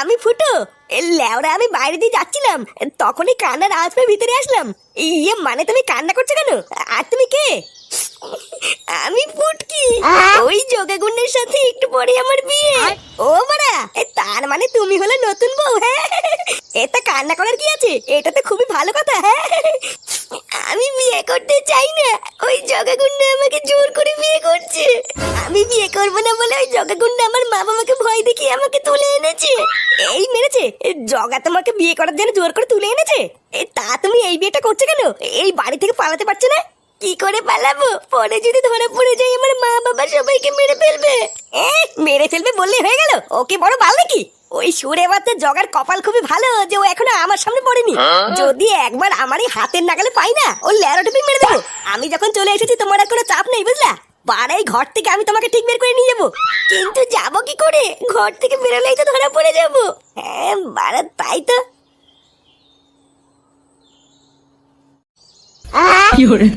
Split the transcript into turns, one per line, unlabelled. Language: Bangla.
আমি ফুটো। এ লেওরা আমি বাইরে দিয়ে যাচ্ছিলাম। তখনই কান্নার আওয়াজ পেয়ে ভিতরে আসলাম। ইয়ে মানে তুমি কান্না করছ কেন? আর তুমি কে? আমি ফুটকি। ওই যোগাগুণের সাথে একটু পরে আমার বিয়ে। ও মারা এ তার মানে তুমি হলে নতুন বউ হ্যাঁ? কান্না করার কি আছে? এটা তো খুবই ভালো কথা হ্যাঁ? আমি বিয়ে করতে চাই না। ওই জগাগুন্ডা আমাকে জোর করে বিয়ে করছে। আমি বিয়ে করব না বলে ওই জগাগুন্ডা আমার মা বাবাকে ভয় দেখিয়ে আমাকে তুলে এনেছে। এই মেরেছে জগা তোমাকে বিয়ে করার জন্য জোর করে তুলে এনেছে। তা তুমি এই বিয়েটা করছ কেন? এই বাড়ি থেকে পালাতে পারছ না? কি করে পালাবো? পরে যদি ধরা পড়ে যাই আমার মা বাবা সবাইকে মেরে ফেলবে। মেরে ফেলবে বললে হয়ে গেল? ওকে বড় ভালো নাকি? ওই সুরে বাচ্চা জগার কপাল খুবই ভালো যে ও এখনও আমার সামনে পড়েনি। যদি একবার আমার এই হাতের নাগালে পাই না ও ল্যারো টিপি মেরে দেবো। আমি যখন চলে এসেছি তোমার আর কোনো চাপ নেই বুঝলা? বাড়াই ঘর থেকে আমি তোমাকে ঠিক বের করে নিয়ে যাব। কিন্তু যাব কি করে? ঘর থেকে বেরোলেই তো ধরা পড়ে যাব। হ্যাঁ বাড়া তাই তো।
有人，